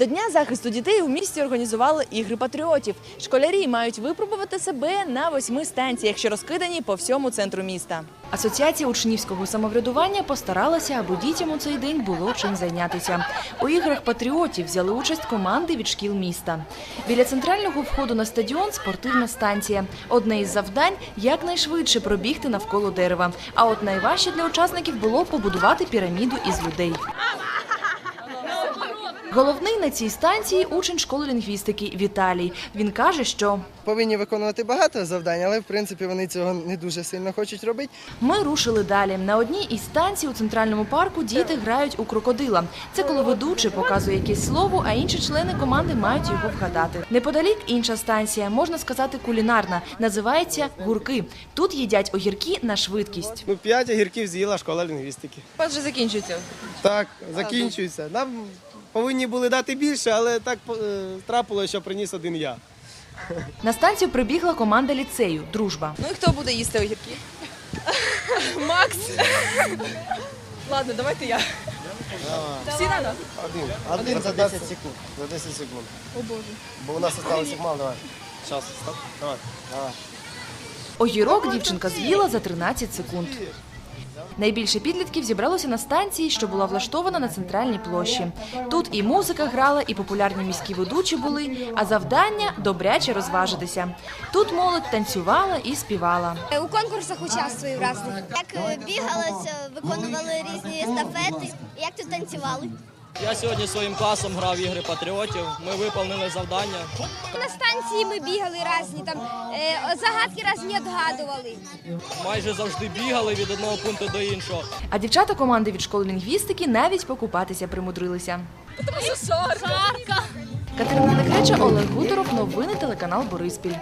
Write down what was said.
До Дня захисту дітей у місті організували ігри патріотів. Школярі мають випробувати себе на восьми станціях, що розкидані по всьому центру міста. Асоціація учнівського самоврядування постаралася, аби дітям у цей день було чим зайнятися. У іграх патріотів взяли участь команди від шкіл міста. Біля центрального входу на стадіон спортивна станція. Одне із завдань якнайшвидше пробігти навколо дерева. А от найважче для учасників було побудувати піраміду із людей. Головний на цій станції учень школи лінгвістики Віталій. Він каже, що повинні виконувати багато завдань, але в принципі вони цього не дуже сильно хочуть робити. Ми рушили далі. На одній із станцій у центральному парку діти грають у крокодила. Це коли ведучий показує якесь слово, а інші члени команди мають його вгадати. Неподалік інша станція, можна сказати, кулінарна. Називається гурки. Тут їдять огірки на швидкість. Ну, п'ять огірків з'їла школа лінгвістики. Отже, закінчується. Так, закінчується. Нам повинні були дати більше, але так е, трапилося, що приніс один я. На станцію прибігла команда ліцею Дружба. Ну і хто буде їсти огірки? Макс. Ладно, давайте я. Всі надо? Один. Один за 10 секунд. За 10 секунд. О боже. Бо у нас залишилося мало, давай. Час, стоп. Давай. Давай. Огірок дівчинка з'їла за 13 секунд. Найбільше підлітків зібралося на станції, що була влаштована на центральній площі. Тут і музика грала, і популярні міські ведучі були, а завдання добряче розважитися. Тут молодь танцювала і співала. У конкурсах участвую в різних. Як е, бігалося, виконували різні естафети. Як тут танцювали? Я сьогодні своїм класом грав ігри патріотів. Ми виповнили завдання. На станції ми бігали різні, там е, загадки різні відгадували. Майже завжди бігали від одного пункту до іншого. А дівчата команди від школи лінгвістики навіть покупатися примудрилися. Тому що жарко. Катерина Некреча, Олег Гуторов, новини телеканал Бориспіль.